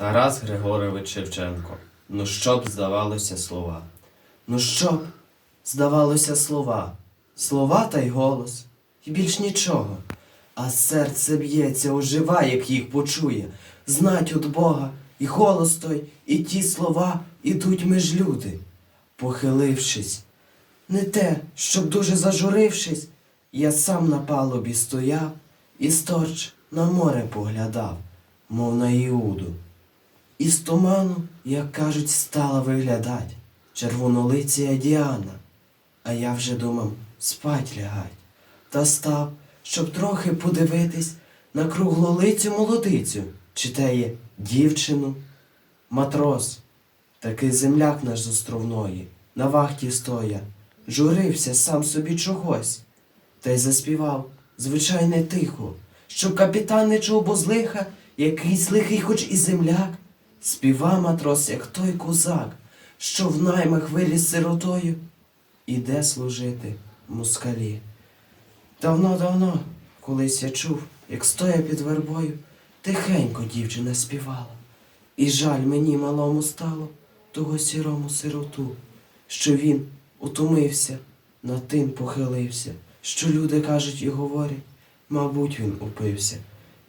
Тарас Григорович Шевченко. Ну що б здавалося слова? Ну що б здавалося слова? Слова та й голос, і більш нічого. А серце б'ється, ожива, як їх почує. Знать от Бога, і голос той, і ті слова ідуть меж люди. Похилившись, не те, щоб дуже зажурившись, я сам на палубі стояв і сторч на море поглядав, мов на Іуду. Із туману, як кажуть, стала виглядать червонолиція Діана, а я вже думав спать лягать. Та став, щоб трохи подивитись на круглолицю молодицю, чи те є дівчину, матрос, такий земляк наш з островної, на вахті стоя, журився сам собі чогось, та й заспівав, звичайне тихо, щоб капітан не чув, бо злиха, якийсь лихий, хоч і земляк, співа матрос, як той козак, що в наймах виліз сиротою, іде служити москалі. Давно-давно, колись я чув, як стоя під вербою, тихенько дівчина співала. І жаль мені малому стало того сірому сироту, що він утомився, над тим похилився, що люди кажуть і говорять, мабуть, він упився.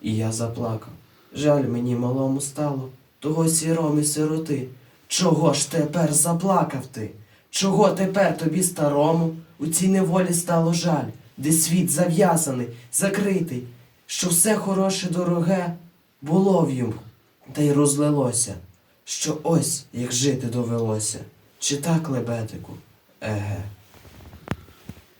І я заплакав. Жаль мені малому стало того сіромі сироти. Чого ж тепер заплакав ти? Чого тепер тобі старому у цій неволі стало жаль, де світ зав'язаний, закритий, що все хороше дороге було в йому, та й розлилося, що ось як жити довелося. Чи так, лебедику? Еге.